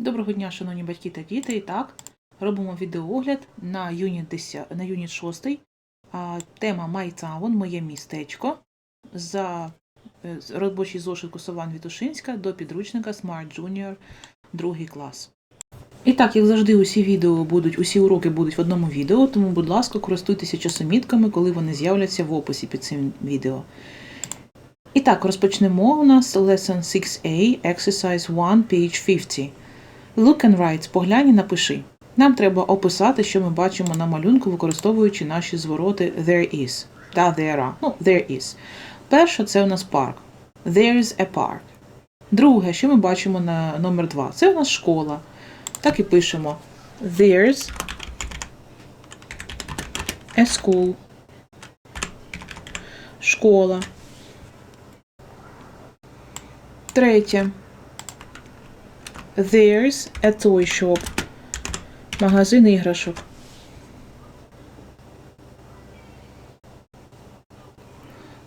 Доброго дня, шановні батьки та діти. І так, робимо відеоогляд на юніт 10, на юніт 6. Тема My моє містечко. За е, робочий зошит Косован Вітушинська до підручника Smart Junior, другий клас. І так, як завжди, усі відео будуть, усі уроки будуть в одному відео, тому, будь ласка, користуйтеся часомітками, коли вони з'являться в описі під цим відео. І так, розпочнемо у нас Lesson 6A, Exercise 1, page 50. Look and write, поглянь і напиши. Нам треба описати, що ми бачимо на малюнку, використовуючи наші звороти there is та there are. Ну, there is. Перше це у нас парк. There is a park. Друге, що ми бачимо на номер 2? Це у нас школа. Так і пишемо. There's a school. Школа. Третє. There's a toy shop. Магазин іграшок.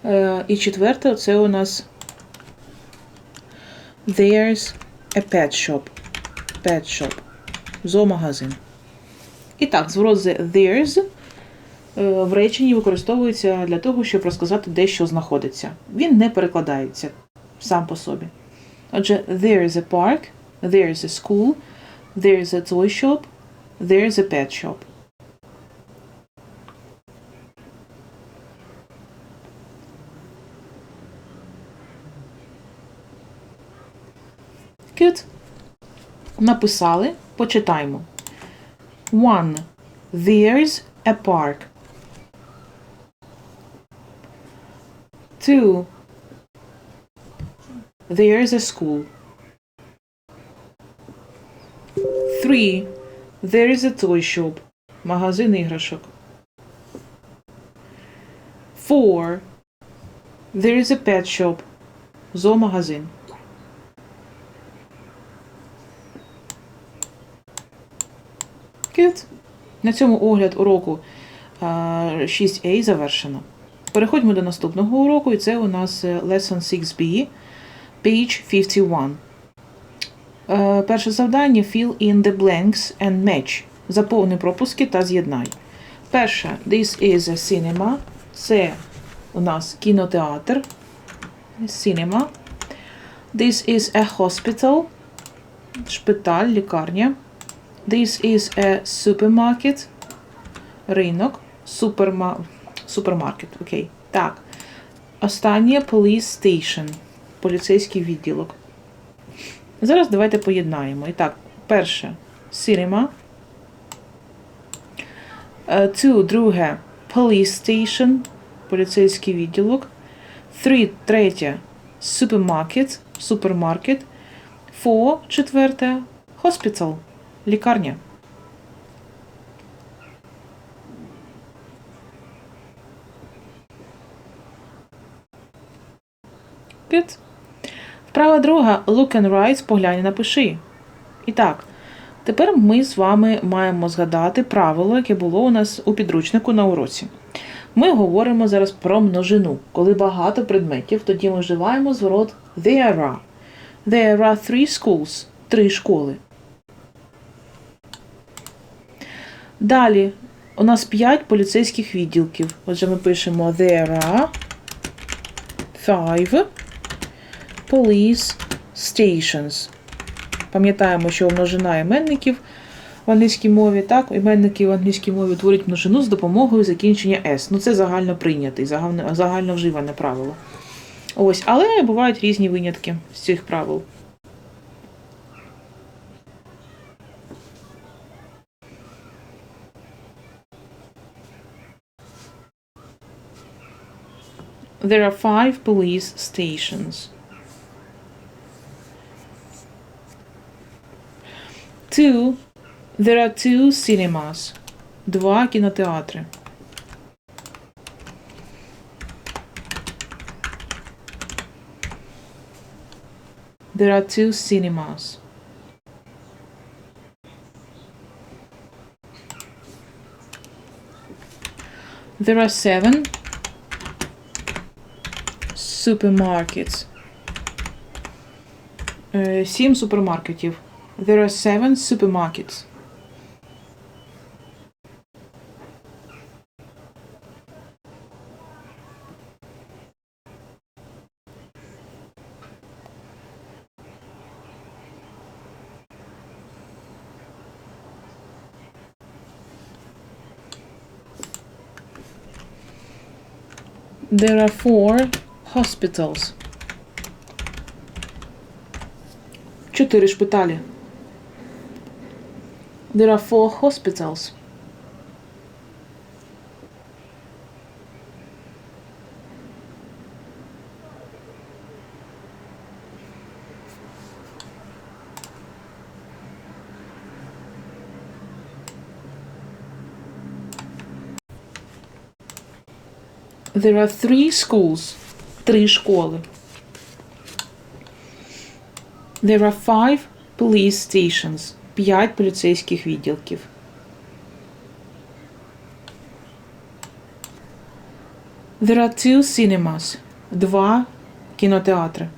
Е, і четверте, це у нас There's a pet shop. Pet shop. Зоомагазин. І так, зворот there's е, в реченні використовується для того, щоб розказати, де що знаходиться. Він не перекладається сам по собі. Отже, there is a park, there is a school, there is a toy shop, there is a pet shop. Good. Написали, почитаємо. One. There's a park. Two. There's a school. Three. There is a toy shop. Магазин іграшок. Four. There is a pet shop. Зоомагазин. Good. На цьому огляд уроку 6A завершено. Переходьмо до наступного уроку, і це у нас е, Lesson 6B, page 51. Е, Перше завдання Fill in the blanks and match. Заповни пропуски та з'єднай. Перше, this is a cinema. Це у нас кінотеатр. Cinema. This is a hospital. Шпиталь, лікарня. This is a supermarket. Ринок. Суперма... Супермаркет. Окей. Так. Останнє police station. Поліцейський відділок. Зараз давайте поєднаємо. І так, перше cinema. Е, Two, друге police station. Поліцейський відділок. Three, третє supermarket. Супермаркет. Four, четверте hospital. Лікарня. Good. Вправа друга. Look and write. Поглянь напиши. І так, тепер ми з вами маємо згадати правило, яке було у нас у підручнику на уроці. Ми говоримо зараз про множину. Коли багато предметів, тоді ми вживаємо зворот there are. There are three schools. Три школи. Далі у нас 5 поліцейських відділків. Отже, ми пишемо there are five police stations. Пам'ятаємо, що множина іменників в англійській мові, так, іменники в англійській мові творять множину з допомогою закінчення S. Ну, це загально прийнятий, загально, загально вживане правило. Ось, але бувають різні винятки з цих правил. There are five police stations. Two. There are two cinemas. Два кінотеатри. There are two cinemas. There are seven supermarkets. Е, Сім супермаркетів. There are seven supermarkets. There are four hospitals. Чотири шпиталі. There are four hospitals. There are three schools. Три школи. There are five police stations. П'ять поліцейських відділків. There are two cinemas. Два кінотеатри.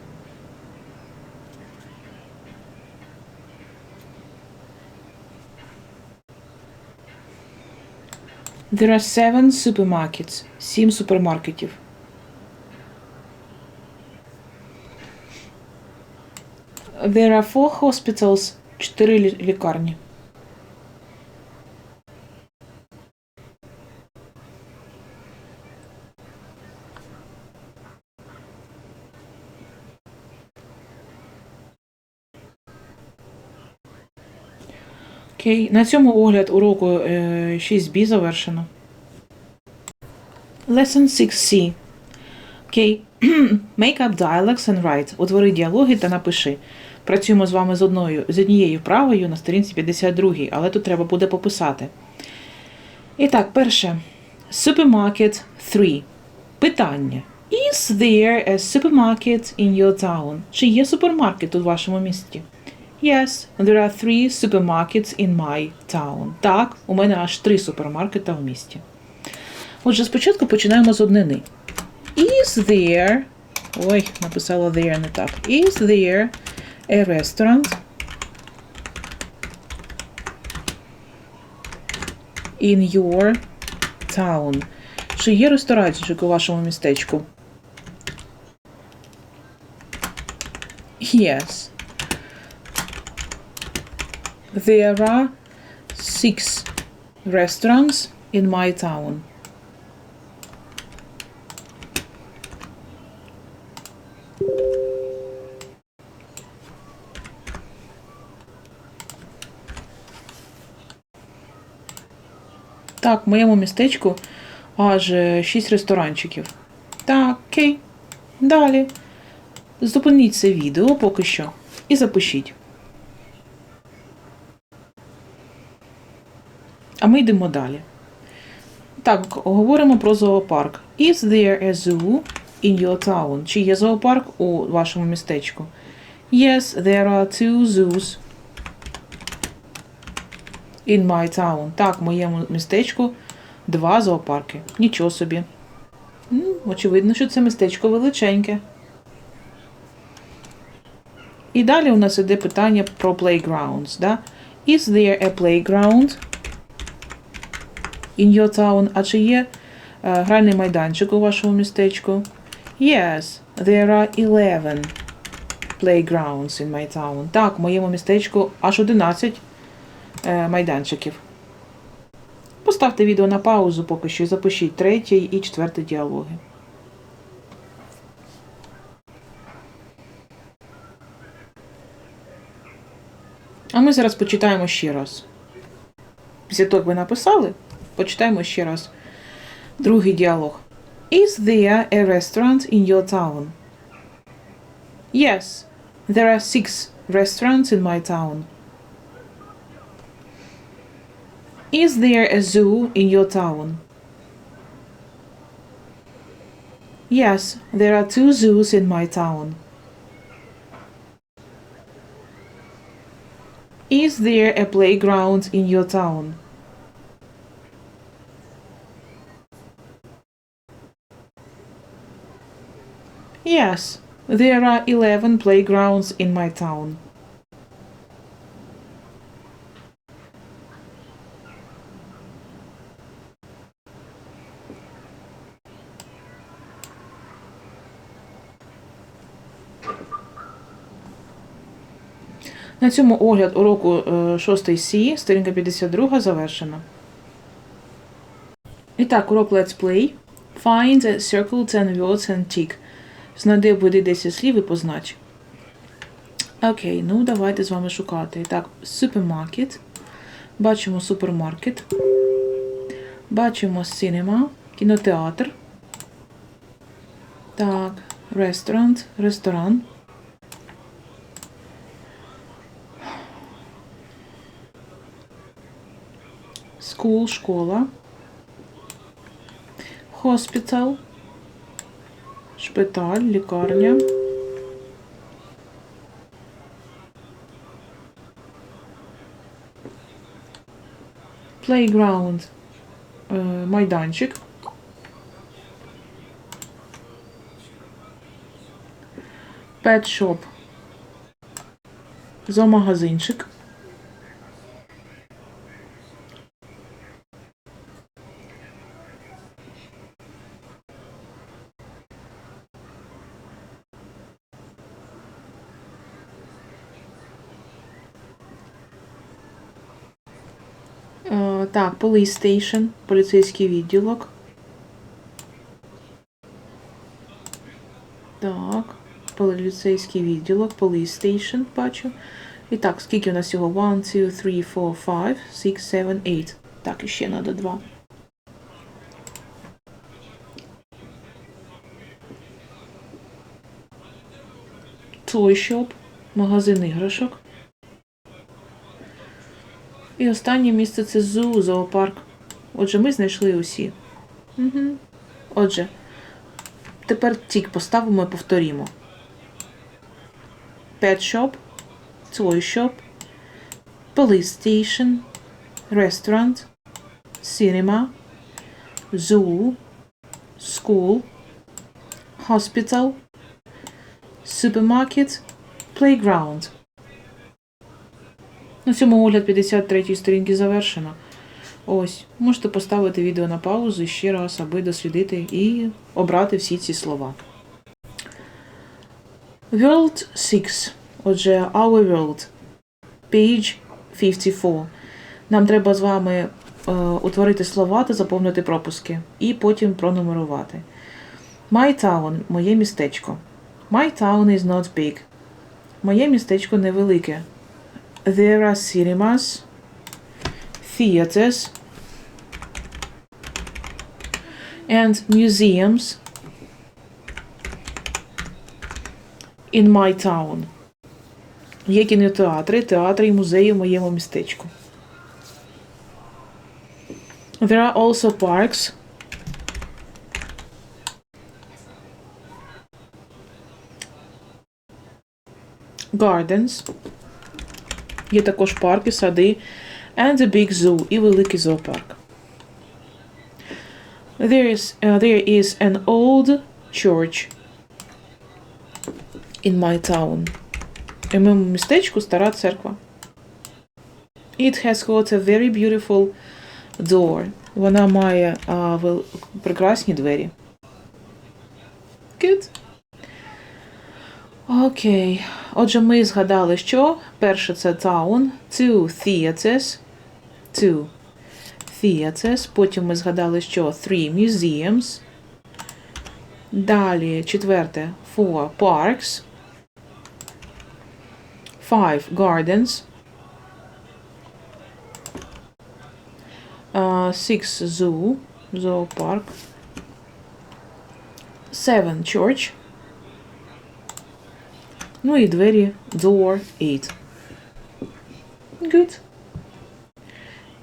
There are seven supermarkets. Сім супермаркетів. There are four hospitals. Чотири лікарні. Окей, на цьому огляд уроку е, 6b завершено. Lesson 6c. Окей. Make up dialogues and write. Утвори діалоги та напиши. Працюємо з вами з одною з однією вправою на сторінці 52, але тут треба буде пописати. І так, перше. Supermarket 3. Питання. Is there a supermarket in your town? Чи є супермаркет у вашому місті? Yes, there are three supermarkets in my town. Так, у мене аж три супермаркета в місті. Отже, спочатку починаємо з однини. Is there. Ой, написала there не так. Is there a restaurant in your town? Чи є ресторанчик у вашому містечку? Yes. There are six restaurants in my town. Так, в моєму містечку аж е, шість ресторанчиків. Так, окей. Далі. Зупиніть це відео поки що і запишіть. А ми йдемо далі. Так, говоримо про зоопарк. Is there a zoo in your town? Чи є зоопарк у вашому містечку? Yes, there are two zoos in my town. Так, в моєму містечку два зоопарки. Нічого собі. М, Очевидно, що це містечко величеньке. І далі у нас іде питання про playgrounds. Да? Is there a playground in your town? А чи є е, гральний майданчик у вашому містечку? Yes, there are 11 playgrounds in my town. Так, в моєму містечку аж 11 е, майданчиків. Поставте відео на паузу поки що і запишіть третій і четвертий діалоги. А ми зараз почитаємо ще раз. Після того, як ви написали, почитаємо ще раз другий діалог. Is there a restaurant in your town? Yes, there are six restaurants in my town. Is there a zoo in your town? Yes, there are two zoos in my town. Is there a playground in your town? Yes, there are 11 playgrounds in my town. На цьому огляд уроку 6 С, сторінка 52 завершена. І так, урок Let's Play. Find the circle 10 words and tick. Знайди обведи 10 слів і познач. Окей, ну давайте з вами шукати. І так, супермаркет. Бачимо супермаркет. Бачимо cinema, кінотеатр. Так, ресторан, ресторан. School, школа. Hospital. Шпиталь, лікарня. Playground. е, Майданчик. Pet shop. Зоомагазинчик. Е, Так, police station, поліцейський відділок. Так, поліцейський відділок, police station, бачу. І так, скільки у нас всього? 1, 2, 3, 4, 5, 6, 7, 8. Так, і ще треба 2. Toy shop, магазин іграшок. І останнє місце це зу, зоопарк. Отже, ми знайшли усі. Угу. Отже, тепер тік поставимо і повторімо. Pet shop, toy shop, police station, restaurant, cinema, zoo, school, hospital, supermarket, playground. На цьому огляд 53 сторінки завершено. Ось, можете поставити відео на паузу ще раз, аби дослідити і обрати всі ці слова. World 6. Отже, Our World. Page 54. Нам треба з вами е, утворити слова та заповнити пропуски. І потім пронумерувати. My town – моє містечко. My town is not big. Моє містечко невелике. There are cinemas, theaters, and museums in my town. Є кінотеатри, театри і музеї в моєму містечку. There are also parks. Gardens. Є також парки, сади, and a big zoo і великий зоопарк. There is, uh, there is an old church in my town. У моєму містечку стара церква. It has got a very beautiful door. Вона має uh, вел- прекрасні двері. Good. Окей. Отже, ми згадали, що перше це town, two theaters, two theaters. Потім ми згадали, що three museums. Далі четверте four parks. Five gardens. Uh, six zoo, zoopark. Seven church. Ну і двері door 8. Good.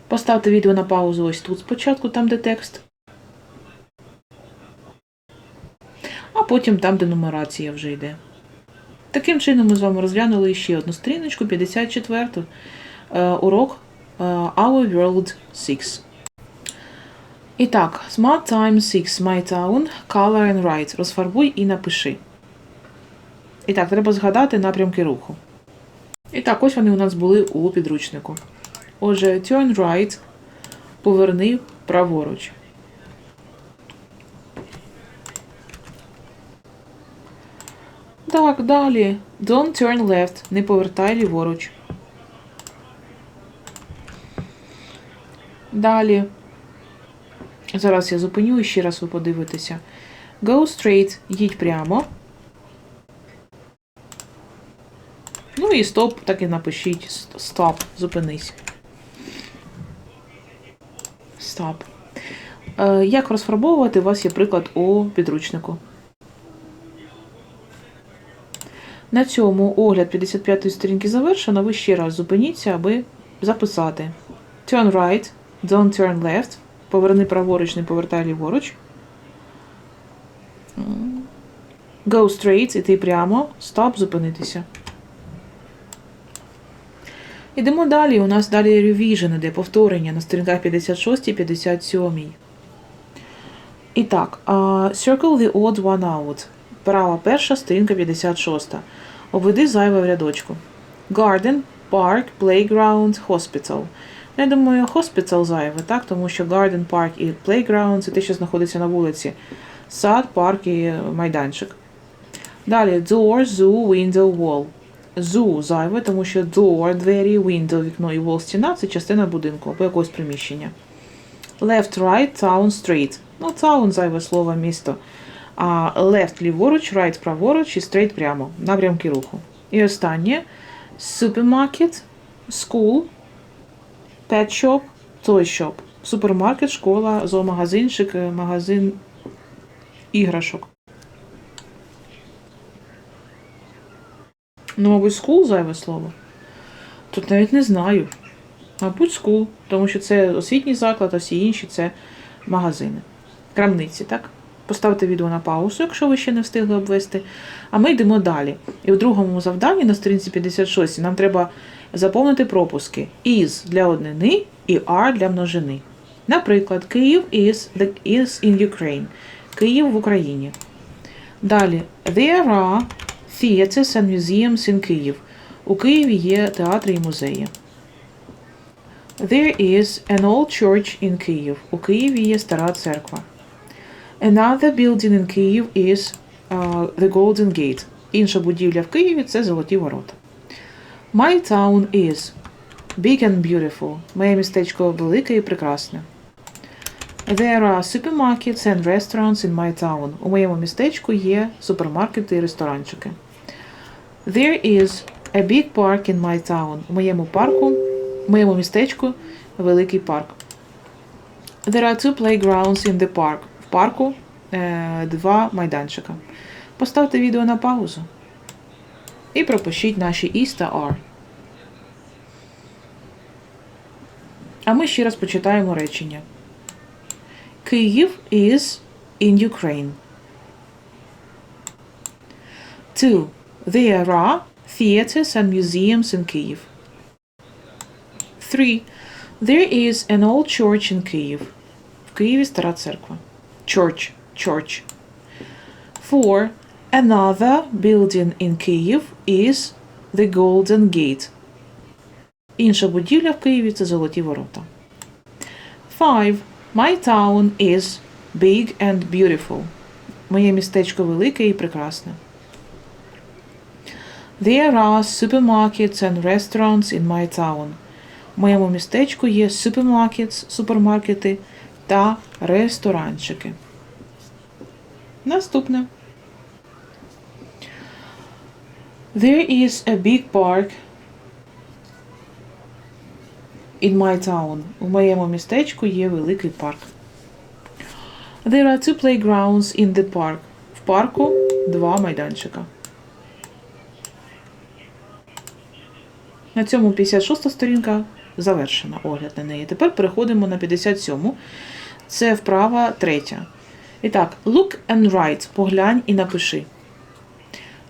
Поставте відео на паузу ось тут спочатку, там де текст. А потім там, де нумерація вже йде. Таким чином ми з вами розглянули ще одну сторіночку, 54 е, урок е, Our World 6. І так, Smart Time 6, My Town, Color and Write. Розфарбуй і напиши. І так, треба згадати напрямки руху. І так, ось вони у нас були у підручнику. Отже, turn right, поверни праворуч. Так, далі. Don't turn left. Не повертай ліворуч. Далі. Зараз я зупиню і ще раз ви подивитеся. Go straight, їдь прямо. Ну і стоп, так і напишіть. Stop, зупинись. Stop. Е, Як розфарбовувати? У вас є приклад у підручнику. На цьому огляд 55-ї сторінки завершено. Ви ще раз зупиніться, аби записати. Turn right, don't turn left. Поверни праворуч, не повертай ліворуч. Go straight, іти прямо. Stop, зупинитися. Ідемо далі. У нас далі revision іде повторення на сторінках 56 і 57. І так, circle the odd one out. Права перша, сторінка 56. Обведи зайве в рядочку. Garden, park, playground, hospital. Я думаю, hospital зайве, так? Тому що garden, park і playground це те, що знаходиться на вулиці. Сад, парк і майданчик. Далі door, zoo, window, wall. Zoo зайве, тому що door, двері, window, вікно і wall, стіна це частина будинку або якогось приміщення. Left, right, town, street. Ну, town зайве слово місто. А left ліворуч, right праворуч і straight прямо. Напрямки руху. І останнє supermarket, school, pet shop, toy shop. Супермаркет, школа, зоомагазинчик, е, магазин іграшок. Ну, мабуть, school зайве слово. Тут навіть не знаю. Мабуть, school, тому що це освітній заклад, а всі інші це магазини. Крамниці, так? Поставте відео на паузу, якщо ви ще не встигли обвести. А ми йдемо далі. І в другому завданні на сторінці 56 нам треба заповнити пропуски is для однини і are для множини. Наприклад, Київ is, the, is in Ukraine. Київ в Україні. Далі, there are theaters and museums in Київ. У Києві є театри і музеї. There is an old church in Kyiv. У Києві є стара церква. Another building in Kyiv is uh, the Golden Gate. Інша будівля в Києві це Золоті ворота. My town is big and beautiful. Моє містечко велике і прекрасне. There are supermarkets and restaurants in my town. У моєму містечку є супермаркети і ресторанчики. There is a big park in my town. У моєму парку, в моєму містечку великий парк. There are two playgrounds in the park. В парку е, два майданчика. Поставте відео на паузу і пропишіть наші is та are. А ми ще раз почитаємо речення. Київ is in Ukraine. 2. There are theaters and museums in Kyiv. 3. There is an old church in Kyiv. В Києві стара церква. Church. Church. 4. Another building in Kyiv is the Golden Gate. Інша будівля в Києві це Золоті ворота. 5. My town is big and beautiful. Моє містечко велике і прекрасне. There are supermarkets and restaurants in my town. В моєму містечку є supermarkets, супермаркети та ресторанчики. Наступне. There is a big park in my town. У моєму містечку є великий парк. There are two playgrounds in the park. В парку два майданчика. На цьому 56 сторінка завершена огляд на неї. Тепер переходимо на 57. Це вправа третя. І так, look and write. Поглянь і напиши.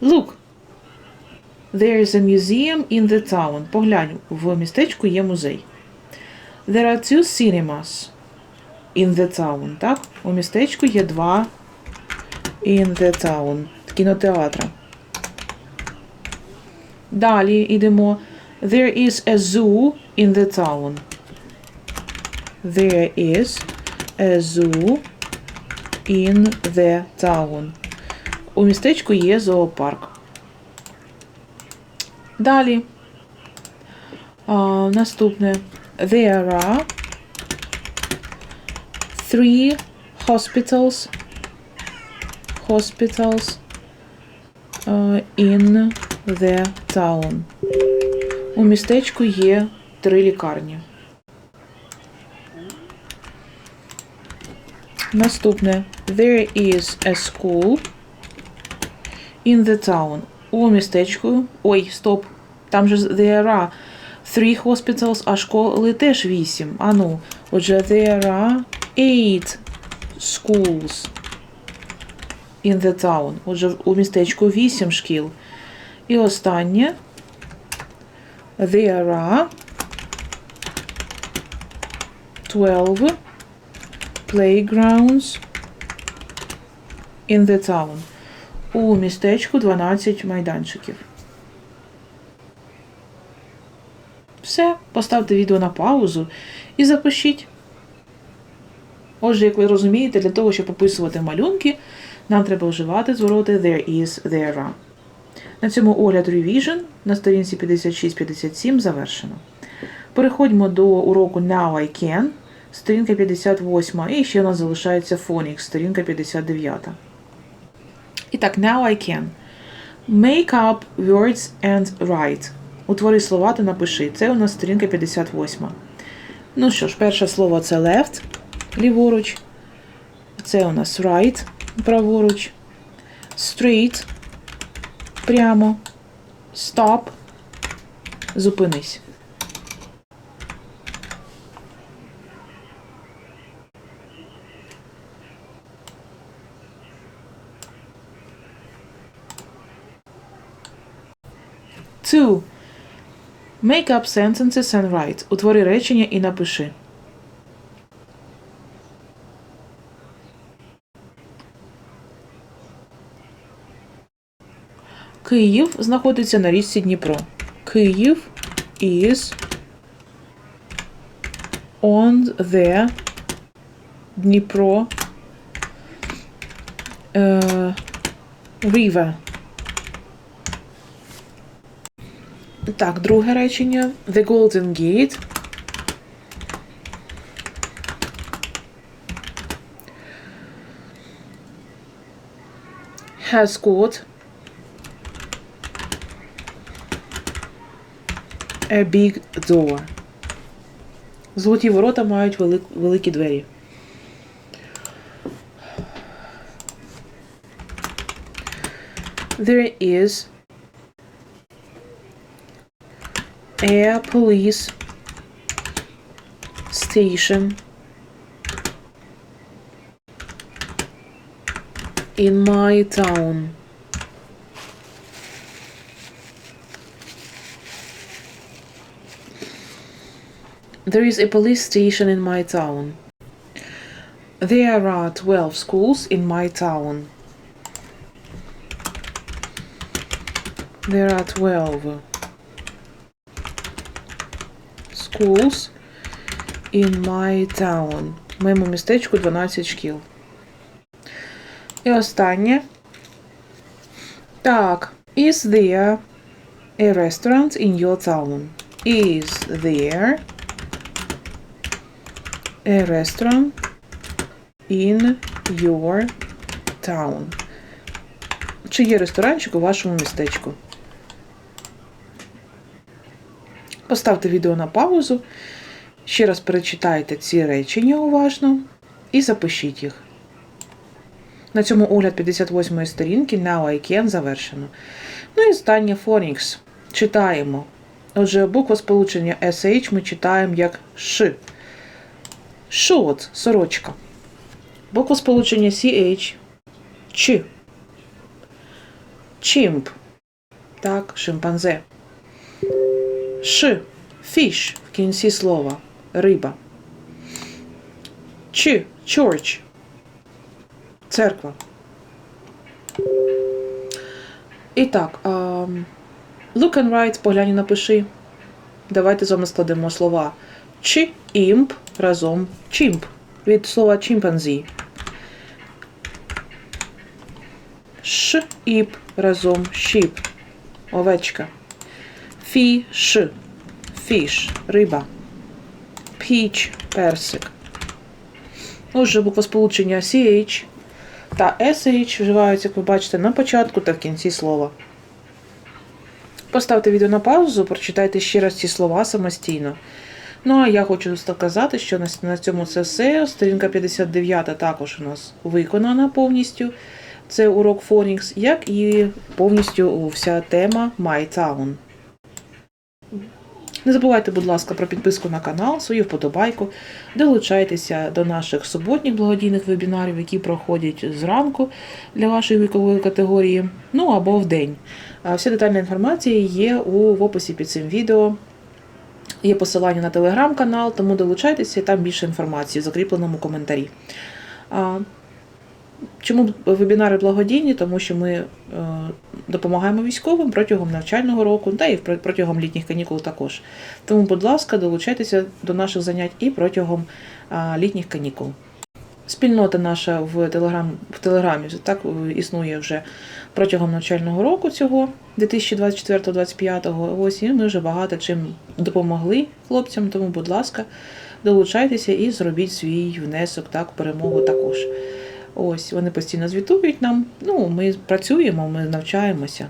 Look. There is a museum in the town. Поглянь, в містечку є музей. There are two cinemas in the town. Так? У містечку є два in the town. Кінотеатра. Далі йдемо. There is a zoo in the town. There is a zoo in the town. У містечку є зоопарк. Далі. А, наступне. There are three hospitals hospitals uh, in the town. У містечку є три лікарні. Наступне. There is a school in the town. У містечку. Ой, стоп. Там же there are three hospitals, а школи теж вісім. А ну. Отже, there are eight schools in the town. Отже, у містечку вісім шкіл. І останнє. There are 12 playgrounds in the town. У містечку 12 майданчиків. Все, поставте відео на паузу і запишіть. Отже, як ви розумієте, для того, щоб описувати малюнки, нам треба вживати звороти there is, there are. На цьому огляд Revision на сторінці 56-57 завершено. Переходьмо до уроку Now I Can, сторінка 58, і ще у нас залишається Phonics, сторінка 59. І так, Now I Can. Make up words and write. Утвори слова та напиши. Це у нас сторінка 58. Ну що ж, перше слово це left, ліворуч. Це у нас right, праворуч. Straight, прямо. Stop, зупинись. Two. Make up sentences and write. Утвори речення і напиши. Київ знаходиться на річці Дніпро. Київ is on the Дніпро е, river. Так, друге речення. The Golden Gate. Has got a big door. Золоті ворота мають велик, великі двері. There is a police station in my town. There is a police station in my town. There are 12 schools in my town. There are 12 schools in my town. В моєму містечку 12 шкіл. І останнє. Так. Is there a restaurant in your town? Is there a restaurant in your town? Чи є ресторанчик у вашому містечку? Поставте відео на паузу, ще раз перечитайте ці речення уважно і запишіть їх. На цьому огляд 58-ї сторінки Now I Can завершено. Ну і останнє Phonics. Читаємо. Отже, буква сполучення SH ми читаємо як Ш. Short – сорочка. Буква сполучення CH Ч. Чимп. Так, шимпанзе. Ш. Fish в кінці слова. Риба. Ч. Church. Церква. І так. Um, look and write, поглянь і напиши. Давайте з вами складемо слова. Ч, імп разом чімп. Від слова чимпанзі. Ш, іп разом щіп. Овечка. Фіш. Фіш. Риба. Піч. Персик. Отже, буквосполучення CH та SH вживаються, як ви бачите, на початку та в кінці слова. Поставте відео на паузу, прочитайте ще раз ці слова самостійно. Ну, а я хочу сказати, що на, цьому це все. Сторінка 59 також у нас виконана повністю. Це урок Phonics, як і повністю вся тема My Town. Не забувайте, будь ласка, про підписку на канал, свою вподобайку. Долучайтеся до наших суботніх благодійних вебінарів, які проходять зранку для вашої вікової категорії, ну або в день. Вся детальна інформація є у описі під цим відео. Є посилання на телеграм-канал, тому долучайтеся, там більше інформації в закріпленому коментарі. Чому вебінари благодійні? Тому що ми е, допомагаємо військовим протягом навчального року, та і протягом літніх канікул також. Тому, будь ласка, долучайтеся до наших занять і протягом літніх канікул. Спільнота наша в, телеграм, в Телеграмі так е, існує вже протягом навчального року цього 2024-2025. Ось і ми вже багато чим допомогли хлопцям. Тому, будь ласка, долучайтеся і зробіть свій внесок так, перемогу також. Ось вони постійно звітують нам. Ну, ми працюємо, ми навчаємося.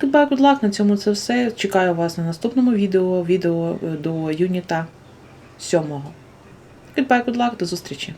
Goodbye, good luck, на цьому це все. Чекаю вас на наступному відео, відео е, до юніта 7. Goodbye, good luck, до зустрічі!